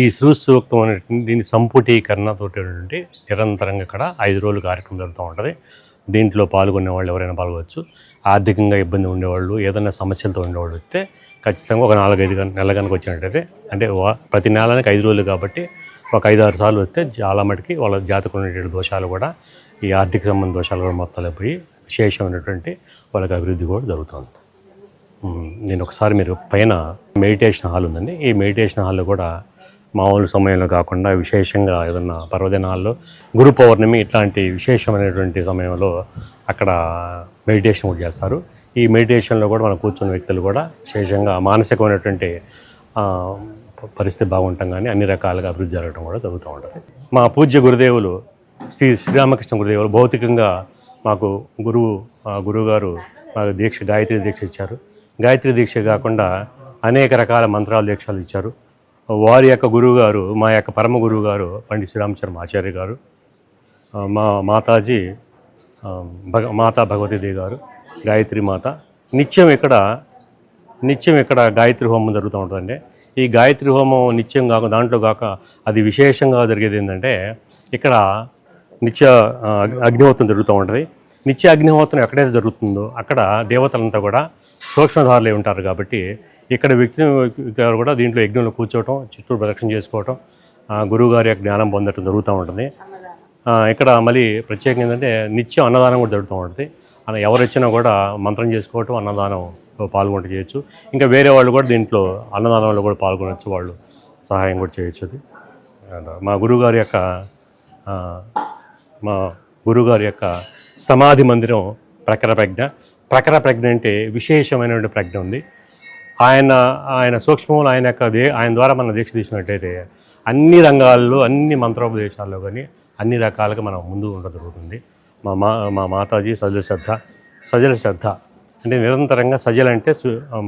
ఈ శ్రీ సూక్తం అనేటువంటి దీని సంపుటీకరణతో నిరంతరంగా ఇక్కడ ఐదు రోజులు కార్యక్రమం జరుగుతూ ఉంటుంది. దీంట్లో పాల్గొనే వాళ్ళు ఎవరైనా పాల్గొచ్చు ఆర్థికంగా ఇబ్బంది ఉండేవాళ్ళు ఏదైనా సమస్యలతో ఉండేవాళ్ళు వస్తే ఖచ్చితంగా ఒక నాలుగైదు నెల కనుక వచ్చినట్టయితే అంటే ప్రతి నెలనికి ఐదు రోజులు కాబట్టి ఒక ఐదు ఆరు సార్లు వస్తే చాలా మటుకి వాళ్ళ జాతకు ఉన్నటువంటి దోషాలు కూడా ఈ ఆర్థిక సంబంధ దోషాలు కూడా మొత్తాలు పోయి విశేషమైనటువంటి వాళ్ళకి అభివృద్ధి కూడా జరుగుతుంది. నేను ఒకసారి మీరు పైన మెడిటేషన్ హాల్ ఉందండి. ఈ మెడిటేషన్ హాల్లో కూడా మామూలు సమయంలో కాకుండా విశేషంగా ఏదన్నా పర్వదినాల్లో గురు పౌర్ణమి ఇట్లాంటి విశేషమైనటువంటి సమయంలో అక్కడ మెడిటేషన్ కూడా చేస్తారు. ఈ మెడిటేషన్లో కూడా మనం కూర్చున్న వ్యక్తులు కూడా విశేషంగా మానసికమైనటువంటి పరిస్థితి బాగుంటాం కానీ అన్ని రకాలుగా అభివృద్ధి జరగడం కూడా జరుగుతూ ఉంటుంది. మా పూజ్య గురుదేవులు శ్రీ శ్రీరామకృష్ణ గురుదేవులు భౌతికంగా మాకు గురువు గురువుగారు గురువు గారు మాకు దీక్ష గాయత్రి దీక్ష ఇచ్చారు. గాయత్రి దీక్ష కాకుండా అనేక రకాల మంత్రాల దీక్షలు ఇచ్చారు. వారి యొక్క గురువు గారు మా యొక్క పరమ గురువు గారు పండిత్ శ్రీరామచర్మ ఆచార్య గారు మా మాతాజీ భగ మాతా భగవతీదేవి గారు గాయత్రి మాత. నిత్యం ఇక్కడ నిత్యం ఇక్కడ గాయత్రి హోమం జరుగుతూ ఉంటుందండి. ఈ గాయత్రి హోమం నిత్యం కాక దాంట్లో కాక అది విశేషంగా జరిగేది ఏంటంటే ఇక్కడ నిత్య అగ్నిహోత్రం జరుగుతూ ఉంటుంది. నిత్య అగ్నిహోత్రం ఎక్కడైతే జరుగుతుందో అక్కడ దేవతలంతా కూడా సూక్ష్మధారులే ఉంటారు కాబట్టి ఇక్కడ వ్యక్తి గారు కూడా దీంట్లో యజ్ఞంలో కూర్చోవటం చుట్టూ ప్రదక్షిణ చేసుకోవటం గురువుగారి యొక్క జ్ఞానం పొందటం జరుగుతూ ఉంటుంది. ఇక్కడ మళ్ళీ ప్రత్యేకంగా ఏంటంటే నిత్యం అన్నదానం కూడా జరుగుతూ ఉంటుంది. అలా ఎవరు ఇచ్చినా కూడా మంత్రం చేసుకోవటం అన్నదానం పాల్గొంట చేయొచ్చు. ఇంకా వేరే వాళ్ళు కూడా దీంట్లో అన్నదానంలో కూడా పాల్గొనవచ్చు వాళ్ళు సహాయం కూడా చేయొచ్చు అది. మా గురువుగారి యొక్క మా గురువుగారి యొక్క సమాధి మందిరం ప్రఖర ప్రజ్ఞ. ప్రఖర ప్రజ్ఞ అంటే విశేషమైనటువంటి ప్రజ్ఞ ఉంది. ఆయన ఆయన సూక్ష్మంలో ఆయన యొక్క దే ఆయన ద్వారా మనం దీక్ష తీసినట్టయితే అన్ని రంగాల్లో అన్ని మంత్రోపదేశాల్లో కానీ అన్ని రకాలుగా మనం ముందు ఉండడం జరుగుతుంది. మా మా మా మాతాజీ సజల శ్రద్ధ సజల శ్రద్ధ అంటే నిరంతరంగా సజల అంటే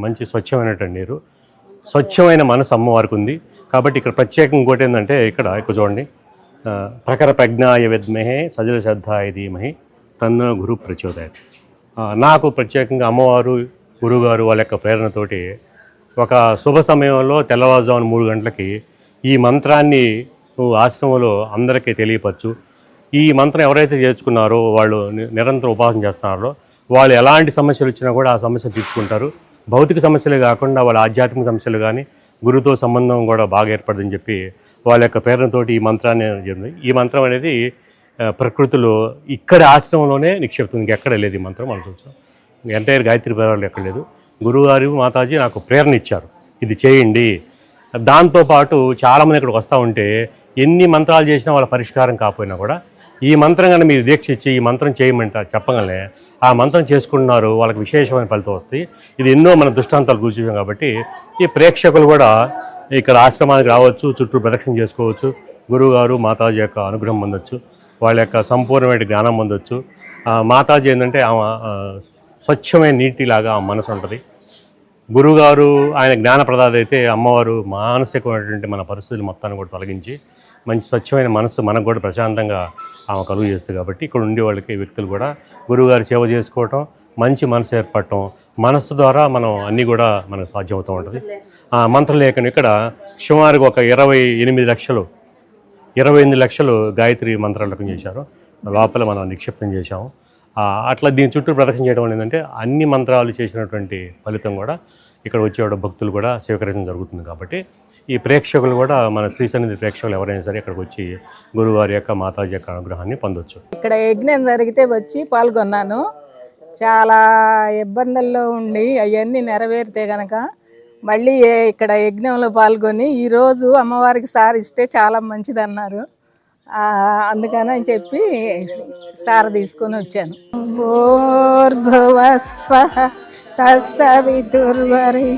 మంచి స్వచ్ఛమైనటువంటి నీరు. స్వచ్ఛమైన మనసు అమ్మవారికి ఉంది. కాబట్టి ఇక్కడ ప్రత్యేకంగా ఇంకోటి ఏంటంటే ఇక్కడ ఇక్కడ చూడండి. ప్రకర ప్రజ్ఞాయ విద్మహే సజల శ్రద్ధాయ ధీమహి తన్న గురు ప్రచోదయత్. నాకు ప్రత్యేకంగా అమ్మవారు గురుగారు వాళ్ళ యొక్క ప్రేరణతోటి ఒక శుభ సమయంలో తెల్లవారుజామున మూడు గంటలకి ఈ మంత్రాన్ని నువ్వు ఆశ్రమంలో అందరికీ తెలియపరచు. ఈ మంత్రం ఎవరైతే చేర్చుకున్నారో వాళ్ళు నిరంతరం ఉపాసన చేస్తున్నారో వాళ్ళు ఎలాంటి సమస్యలు వచ్చినా కూడా ఆ సమస్యలు తీర్చుకుంటారు. భౌతిక సమస్యలే కాకుండా వాళ్ళ ఆధ్యాత్మిక సమస్యలు కానీ గురుతో సంబంధం కూడా బాగా ఏర్పడదని చెప్పి వాళ్ళ యొక్క ప్రేరణతోటి ఈ మంత్రాన్ని జరిగింది. ఈ మంత్రం అనేది ప్రకృతిలో ఇక్కడ ఆశ్రమంలోనే నిక్షిప్తుంది ఇంకెక్కడ లేదు ఈ మంత్రం మనం చూసాం ఎంటైర్ గాయత్రి పేరాలు ఎక్కడ లేదు. గురువుగారు మాతాజీ నాకు ప్రేరణ ఇచ్చారు. ఇది చేయండి. దాంతోపాటు చాలామంది ఇక్కడికి వస్తూ ఉంటే ఎన్ని మంత్రాలు చేసినా వాళ్ళ పరిష్కారం కాకపోయినా కూడా ఈ మంత్రం కానీ మీరు దీక్ష ఇచ్చి ఈ మంత్రం చేయమంట చెప్పగానే ఆ మంత్రం చేసుకుంటున్నారు వాళ్ళకి విశేషమైన ఫలితం వస్తాయి. ఇది ఎన్నో మన దృష్టాంతాలు కూర్చున్నాం కాబట్టి ఈ ప్రేక్షకులు కూడా ఇక్కడ ఆశ్రమానికి రావచ్చు చుట్టూ ప్రదక్షిణ చేసుకోవచ్చు. గురువుగారు మాతాజీ యొక్క అనుగ్రహం పొందొచ్చు. వాళ్ళ యొక్క సంపూర్ణమైన జ్ఞానం పొందొచ్చు. మాతాజీ ఏంటంటే ఆమె ఆ, స్వచ్ఛమైన నీటిలాగా మనసు ఉంటుంది. గురువుగారు ఆయన జ్ఞానప్రదాత అయితే అమ్మవారు మానసికమైనటువంటి మన పరిస్థితులు మొత్తాన్ని కూడా తొలగించి మంచి స్వచ్ఛమైన మనసు మనకు కూడా ప్రశాంతంగా ఆమె కలుగు చేస్తుంది కాబట్టి ఇక్కడ ఉండే వాళ్ళకి వ్యక్తులు కూడా గురువుగారి సేవ చేసుకోవటం మంచి మనసు ఏర్పడటం మనస్సు ద్వారా మనం అన్నీ కూడా మనకు సాధ్యమవుతూ ఉంటుంది. ఆ ఇక్కడ సుమారుగా ఒక ఇరవై ఎనిమిది లక్షలు ఇరవై ఎనిమిది లక్షలు గాయత్రి మంత్రాలకం చేశారు. లోపల మనం నిక్షిప్తం చేశాము. అట్లా దీని చుట్టూ ప్రదక్షిణ చేయడం వల్ల ఏంటంటే అన్ని మంత్రాలు చేసినటువంటి ఫలితం కూడా ఇక్కడ వచ్చే భక్తులు కూడా స్వీకరించడం జరుగుతుంది కాబట్టి ఈ ప్రేక్షకులు కూడా మన శ్రీ సన్నిధి ప్రేక్షకులు ఎవరైనా సరే ఇక్కడికి వచ్చి గురువారి యొక్క మాతాజీ యొక్క అనుగ్రహాన్ని పొందొచ్చు. ఇక్కడ యజ్ఞం జరిగితే వచ్చి పాల్గొన్నాను. చాలా ఇబ్బందుల్లో ఉండి అవన్నీ నెరవేరితే గనక మళ్ళీ ఇక్కడ యజ్ఞంలో పాల్గొని ఈరోజు అమ్మవారికి సారిస్తే చాలా మంచిది అన్నారు అందుకని చెప్పి సార తీసుకొని వచ్చాను. భూర్భువస్వ తస్సవిదుర్వరి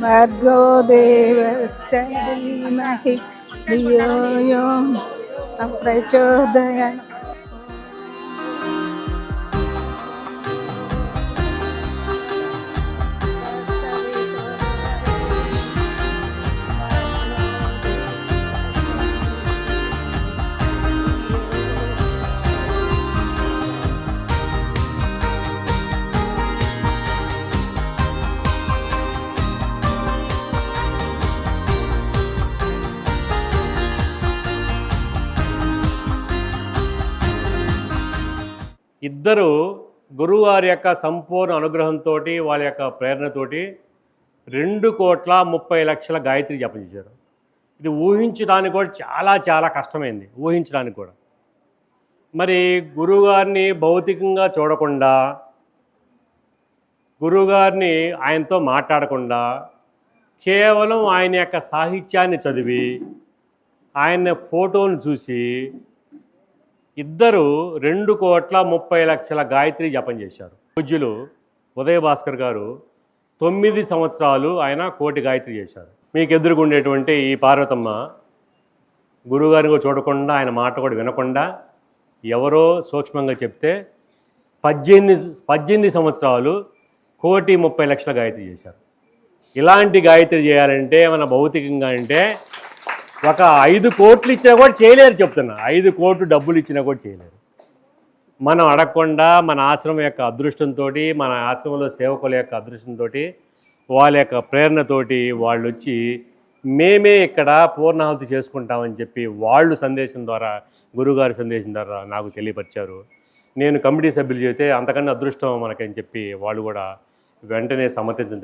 భర్గో దేవస్య ధీమహి ధియో ప్రచోదయ ఇద్దరు గురువారి యొక్క సంపూర్ణ అనుగ్రహంతో వాళ్ళ యొక్క ప్రేరణతోటి రెండు కోట్ల ముప్పై లక్షల గాయత్రి జపం చేశారు. ఇది ఊహించడానికి కూడా చాలా చాలా కష్టమైంది ఊహించడానికి కూడా. మరి గురువుగారిని భౌతికంగా చూడకుండా గురువుగారిని ఆయనతో మాట్లాడకుండా కేవలం ఆయన యొక్క సాహిత్యాన్ని చదివి ఆయన ఫోటోను చూసి ఇద్దరు రెండు కోట్ల ముప్పై లక్షల గాయత్రి జపం చేశారు. పూజ్యులు ఉదయ భాస్కర్ గారు తొమ్మిది సంవత్సరాలు ఆయన కోటి గాయత్రి చేశారు. మీకు ఎదురుగుండేటువంటి ఈ పార్వతమ్మ గురువుగారిని కూడా చూడకుండా ఆయన మాట కూడా వినకుండా ఎవరో సూక్ష్మంగా చెప్తే పద్దెనిమిది పద్దెనిమిది సంవత్సరాలు కోటి ముప్పై లక్షల గాయత్రి చేశారు. ఇలాంటి గాయత్రి చేయాలంటే మన భౌతికంగా అంటే ఒక ఐదు కోట్లు ఇచ్చినా కూడా చేయలేరు చెప్తున్నా. ఐదు కోట్లు డబ్బులు ఇచ్చినా కూడా చేయలేరు. మనం అడగకుండా మన ఆశ్రమం యొక్క అదృష్టంతో మన ఆశ్రమంలో సేవకుల యొక్క అదృష్టంతో వాళ్ళ యొక్క ప్రేరణతోటి వాళ్ళు వచ్చి మేమే ఇక్కడ పూర్ణాహుతి చేసుకుంటామని చెప్పి వాళ్ళు సందేశం ద్వారా గురుగారి సందేశం ద్వారా నాకు తెలియపరిచారు. నేను కమిటీ సభ్యులు చెబితే అంతకన్నా అదృష్టం మనకని చెప్పి వాళ్ళు కూడా వెంటనే సమర్థించారు